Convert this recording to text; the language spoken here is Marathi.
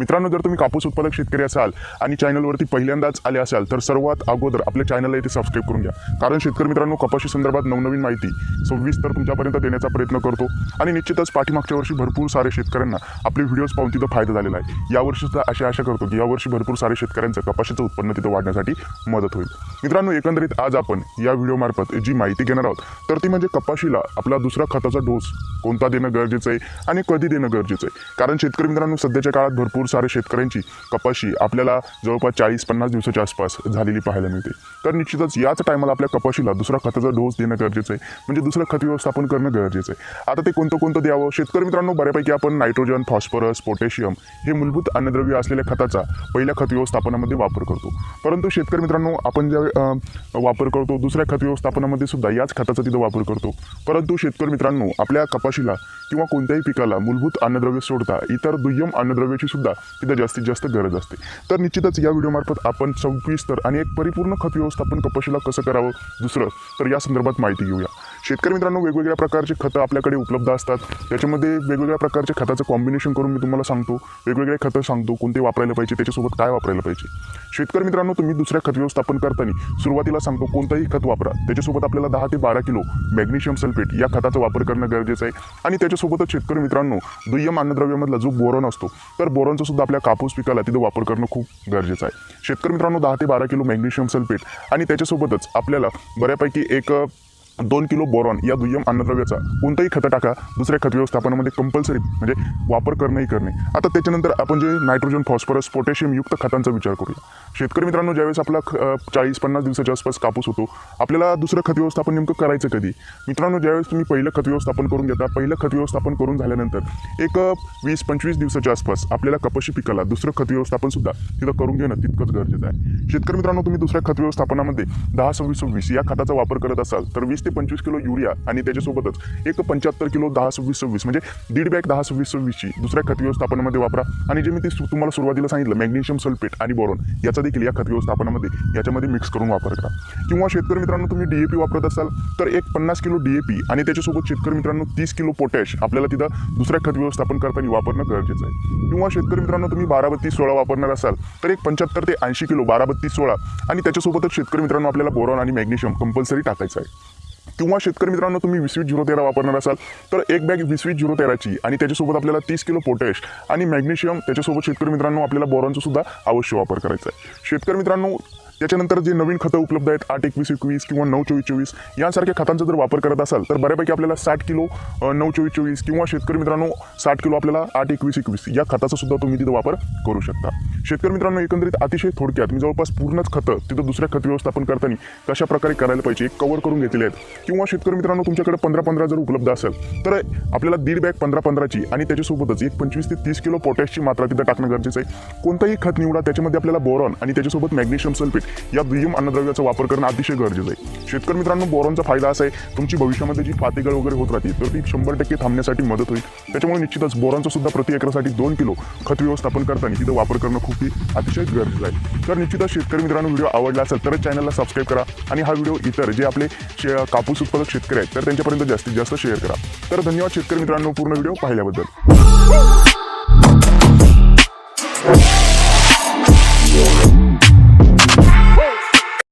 मित्रांनो जर तुम्ही कापूस उत्पादक शेतकरी असाल आणि चॅनलवरती पहिल्यांदाच आले असाल तर सर्वात अगोदर आपल्या चॅनलला इथे सबस्क्राईब करून घ्या. कारण शेतकरी मित्रांनो कपाशी संदर्भात नवनवीन माहिती सव्वीस तर तुमच्यापर्यंत देण्याचा प्रयत्न करतो आणि निश्चितच पाठीमागच्या वर्षी भरपूर सारे शेतकऱ्यांना आपले व्हिडिओज पाहून तिथं फायदा झालेला आहे. यावर्षी सुद्धा अशी आशा करतो की यावर्षी भरपूर सारे शेतकऱ्यांचं कपाशीचं उत्पन्न तिथं वाढण्यासाठी मदत होईल. मित्रांनो एकंदरीत आज आपण या व्हिडिओमार्फत जी माहिती घेणार आहोत तर ती म्हणजे कपाशीला आपला दुसरा खताचा डोस कोणता देणं गरजेचं आहे आणि कधी देणं गरजेचं आहे? कारण शेतकरी मित्रांनो सध्याच्या काळात भरपूर सारे शेतकऱ्यांची कपाशी आपल्याला जवळपास चाळीस पन्नास दिवसाच्या आसपास झालेली पाहायला मिळते. तर निश्चितच याच टायमाला आपल्या कपाशीला दुसरा खताचा डोस देणं गरजेचं आहे. म्हणजे दुसरं खत व्यवस्थापन करणं गरजेचं आहे. आता ते कोणतं कोणतं द्यावं? शेतकरी मित्रांनो बऱ्यापैकी आपण नायट्रोजन फॉस्फरस पोटॅशियम हे मूलभूत अन्नद्रव्य असलेल्या खताचा पहिल्या खत व्यवस्थापनामध्ये वापर करतो. परंतु शेतकरी मित्रांनो आपण ज्या वापर करतो दुसऱ्या खत व्यवस्थापनामध्ये सुद्धा याच खताचा तिथं वापर करतो. परंतु शेतकरी मित्रांनो आपल्या कपाशीला किंवा कोणत्याही पिकाला मूलभूत अन्नद्रव्य सोडता इतर दुय्यम अन्नद्रव्याची सुद्धा तिथं जास्तीत जास्त गरज असते. तर निश्चितच या व्हिडिओमार्फत आपण सविस्तर आणि एक परिपूर्ण खत व्यवस्थापन कपाशीला कसं करावं? दुसरं तर या संदर्भात माहिती घेऊया. शेतकरी मित्रांनो वेगवेगळ्या प्रकारचे खतं आपल्याकडे उपलब्ध असतात. त्याच्यामध्ये वेगवेगळ्या प्रकारचे खताचं कॉम्बिनेशन करून मी तुम्हाला सांगतो. वेगवेगळे खतं सांगतो कोणते वापरायला पाहिजे त्याच्यासोबत काय वापरायला पाहिजे. शेतकरी मित्रांनो तुम्ही दुसऱ्या खत व्यवस्थापन करताना सुरुवातीला सांगतो कोणतंही खत वापरा. त्याच्यासोबत आपल्याला दहा ते बारा किलो मॅग्नेशियम सल्फेट या खताचा वापर करणं गरजेचं आहे. आणि त्याच्यासोबतच शेतकरी मित्रांनो दुय्यम अन्नद्रव्यामधला जो बोरॉन असतो तर बोरॉनचा सुद्धा आपल्या कापूस पिकाला तिथं वापर करणं खूप गरजेचं आहे. शेतकरी मित्रांनो दहा ते बारा किलो मॅग्नेशियम सल्फेट आणि त्याच्यासोबतच आपल्याला बऱ्यापैकी एक दोन किलो बोरॉन या दुय्यम अन्नद्रव्याचा कोणतंही खतं टाका दुसऱ्या खत व्यवस्थापनामध्ये कंपल्सरी म्हणजे वापर करणंही करणे. आता त्याच्यानंतर आपण जे नायट्रोजन फॉस्फरस पोटॅशियम युक्त खतांचा विचार करूया. शेतकरी मित्रांनो ज्यावेळेस आपला चाळीस पन्नास दिवसाच्या आसपास कापूस होतो आपल्याला दुसरं खत व्यवस्थापन नेमकं करायचं कधी? मित्रांनो ज्यावेळेस तुम्ही पहिलं खत व्यवस्थापन करून घेता पहिलं खत व्यवस्थापन करून झाल्यानंतर एक वीस पंचवीस दिवसाच्या आसपास आपल्याला कपाशी पिकाला दुसरं खत व्यवस्थापन सुद्धा तिथं करून घेणं तितकंच गरजेचं आहे. शेतकरी मित्रांनो तुम्ही दुसऱ्या खत व्यवस्थापनामध्ये दहा सव्वीस सव्वीस या खताचा वापर करत असाल तर वीस ते पंचवीस किलो युरिया आणि त्याच्यासोबतच एक पंच्याहत्तर किलो दहा सव्वीस सव्वीस म्हणजे दीड बॅग दहा सव्वीस सव्वीसची दुसऱ्या खत व्यवस्थापनामध्ये वापरा. आणि जे मी ते सु- तुम्हाला सुरुवातीला सांगितलं मॅग्नेशियम सल्फेट आणि बोरॉन याचा देखील या खत व्यवस्थापनामध्ये याच्यामध्ये मिक्स करून वापर करा. किंवा शेतकरी मित्रांनो तुम्ही डीएपी वापरत असाल तर एक पन्नास किलो डीएपी आणि त्याच्यासोबत शेतकरी मित्रांनो तीस किलो पोटॅश आपल्याला तिथं दुसऱ्या खत व्यवस्थापन करताना वापरणं गरजेचं आहे. किंवा शेतकरी मित्रांनो तुम्ही बारा बत्तीस सोळा वापरणार असाल तर एक पंच्याहत्तर ते ऐंशी किलो बारा बत्तीस सोळा आणि त्याच्यासोबतच शेतकरी मित्रांनो आपल्याला बोरॉन आणि मॅग्नेशियम कंपल्सरी टाकायचं आहे. किंवा शेतकरी मित्रांनो तुम्ही वीस वीस झिरो तेरा वापरणार असाल तर एक बॅग वीस वीस झिरो तेराची आणि त्याच्यासोबत आपल्याला तीस किलो पोटॅश आणि मॅग्नेशियम त्याच्यासोबत शेतकरी मित्रांनो आपल्याला बोरॉनचा सुद्धा अवश्य वापर करायचा आहे. शेतकरी मित्रांनो त्याच्यानंतर जे नवीन खतं उपलब्ध आहेत आठ एकवीस एकवीस किंवा नऊ चोवीस चोवीस यांसारख्या खतांचा जर वापर करत असाल तर बऱ्यापैकी आपल्याला साठ किलो नऊ चोवीस चोवीस किंवा शेतकरी मित्रांनो साठ किलो आपल्याला आठ एकवीस एकवीस या खताचा सुद्धा तुम्ही तिथं वापर करू शकता. शेतकरी मित्रांनो एकंदरीत अतिशय थोडक्यात मी जवळपास पूर्णच खतं तिथं दुसऱ्या खत व्यवस्थापन करताना कशा प्रकारे करायला पाहिजे कव्हर करून घेतलेले आहेत. किंवा शेतकरी मित्रांनो तुमच्याकडे पंधरा पंधरा जर उपलब्ध असेल तर आपल्याला दीड बॅग पंधरा पंधराची आणि त्याच्यासोबतच एक पंचवीस ते तीस किलो पोटॅशची मात्रा तिथं टाकणं गरजेचं आहे. कोणतंही खत निवडा त्याच्यामध्ये आपल्याला बोरॉन आणि त्याच्यासोबत मॅग्नेशियम सल्फेट या दुय्यम अन्नद्रव्याचा वापर करणं अतिशय गरजेचं आहे. शेतकरी मित्रांनो बोरॉनचा फायदा असा आहे तुमची भविष्यामध्ये जी पातेगळ वगैरे होत राहते तर ती शंभर टक्के थांबण्यासाठी मदत होईल. त्याच्यामुळे निश्चितच बोरॉनचा सुद्धा प्रति एकरासाठी दोन किलो खत व्यवस्थापन करताना तिथं वापर करणं खूप ही अतिशय गरजेचं आहे. तर निश्चितच शेतकरी मित्रांनो व्हिडिओ आवडला असेल तरच चॅनलला सबस्क्राईब करा आणि हा व्हिडिओ इतर जे आपले शे कापूस उत्पादक शेतकरी आहेत तर त्यांच्यापर्यंत जास्तीत जास्त शेअर करा. तर धन्यवाद शेतकरी मित्रांनो पूर्ण व्हिडिओ पाहिल्याबद्दल.